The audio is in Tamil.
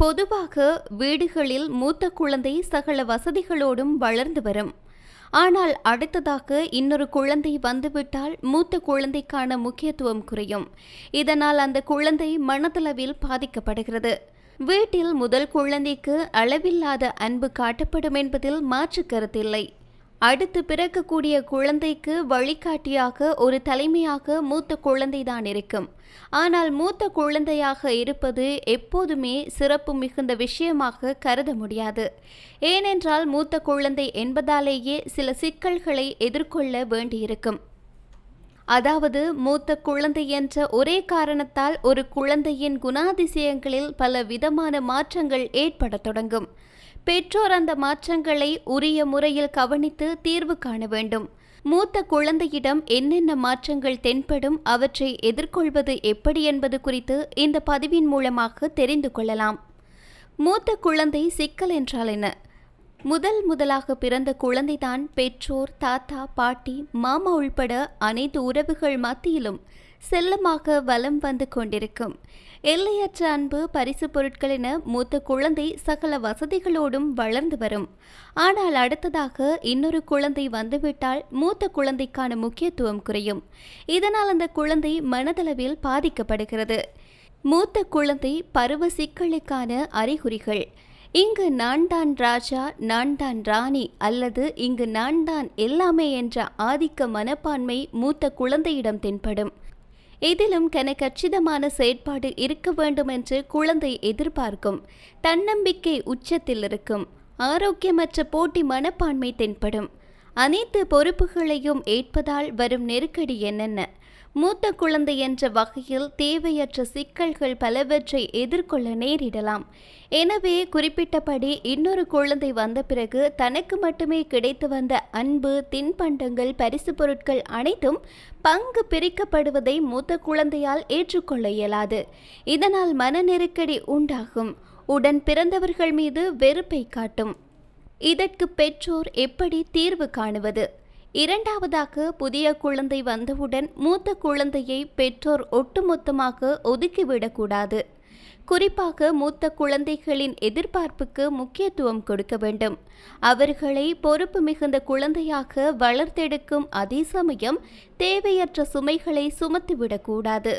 பொதுவாக வீடுகளில் மூத்த குழந்தை சகல வசதிகளோடும் வளர்ந்து வரும். ஆனால் அடுத்ததாக இன்னொரு குழந்தை வந்துவிட்டால் மூத்த குழந்தைக்கான முக்கியத்துவம் குறையும். இதனால் அந்த குழந்தை மனதளவில் பாதிக்கப்படுகிறது. வீட்டில் முதல் குழந்தைக்கு அளவில்லாத அன்பு காட்டப்படும் என்பதில் மாற்று கருத்தில்லை அடுத்து பிறக்கக்கூடிய குழந்தைக்கு வழிகாட்டியாக ஒரு தலைமையாக மூத்த குழந்தைதான் இருக்கும். ஆனால் மூத்த குழந்தையாக இருப்பது எப்போதுமே சிறப்பு மிகுந்த விஷயமாக கருத முடியாது. ஏனென்றால் மூத்த குழந்தை என்பதாலேயே சில சிக்கல்களை எதிர்கொள்ள வேண்டியிருக்கும். அதாவது மூத்த குழந்தை என்ற ஒரே காரணத்தால் ஒரு குழந்தையின் குணாதிசயங்களில் பல விதமான மாற்றங்கள் ஏற்படத் தொடங்கும். பெற்றோர் அந்த மாற்றங்களை உரிய முறையில் கவனித்து தீர்வு காண வேண்டும். மூத்த குழந்தையிடம் என்னென்ன மாற்றங்கள் தென்படும் அவற்றை எதிர்கொள்வது எப்படி என்பது குறித்து இந்த பதிவின் மூலமாக தெரிந்து கொள்ளலாம். மூத்த குழந்தை சிக்கல் என்றால் என்ன? முதல் முதலாக பிறந்த குழந்தைதான் பெற்றோர் தாத்தா பாட்டி மாமா உள்பட அனைத்து உறவுகள் மத்தியிலும் செல்லமாக வலம் வந்து கொண்டிருக்கும். எல்லையற்ற அன்பு பரிசு பொருட்கள் என மூத்த குழந்தை சகல வசதிகளோடும் வளர்ந்து வரும். ஆனால் அடுத்ததாக இன்னொரு குழந்தை வந்துவிட்டால் மூத்த குழந்தைக்கான முக்கியத்துவம் குறையும். இதனால் அந்த குழந்தை மனதளவில் பாதிக்கப்படுகிறது. மூத்த குழந்தை பருவ சிக்கலுக்கான அறிகுறிகள். இங்கு நான் தான் ராஜா நான் தான் ராணி அல்லது இங்கு நான் தான் எல்லாமே என்ற ஆதிக்க மனப்பான்மை மூத்த குழந்தையிடம் தென்படும். இதிலும் கனகச்சிதமான செயற்பாடு இருக்க வேண்டும் என்று குழந்தை எதிர்பார்க்கும். தன்னம்பிக்கை உச்சத்தில் இருக்கும். ஆரோக்கியமற்ற போட்டி மனப்பான்மை தென்படும். அனைத்து பொறுப்புகளையும் ஏற்பதால் வரும் நெருக்கடி என்னென்ன? மூத்த குழந்தை என்ற வகையில் தேவையற்ற சிக்கல்கள் பலவற்றை எதிர்கொள்ள நேரிடலாம். எனவே குறிப்பிட்டபடி இன்னொரு குழந்தை வந்த பிறகு தனக்கு மட்டுமே கிடைத்து வந்த அன்பு தின்பண்டங்கள் பரிசு பொருட்கள் அனைத்தும் பங்கு பிரிக்கப்படுவதை மூத்த குழந்தையால் ஏற்றுக்கொள்ள இயலாது. இதனால் மன நெருக்கடி உண்டாகும். உடன் பிறந்தவர்கள் மீது வெறுப்பை காட்டும். இதற்கு பெற்றோர் எப்படி தீர்வு காணுவது? இரண்டாவதாக புதிய குழந்தை வந்தவுடன் மூத்த குழந்தையை பெற்றோர் ஒட்டுமொத்தமாக ஒதுக்கிவிடக்கூடாது. குறிப்பாக மூத்த குழந்தைகளின் எதிர்பார்ப்புக்கு முக்கியத்துவம் கொடுக்க வேண்டும். அவர்களை பொறுப்பு மிகுந்த குழந்தையாக வளர்த்தெடுக்கும் அதே சமயம் தேவையற்ற சுமைகளை சுமத்திவிடக்கூடாது.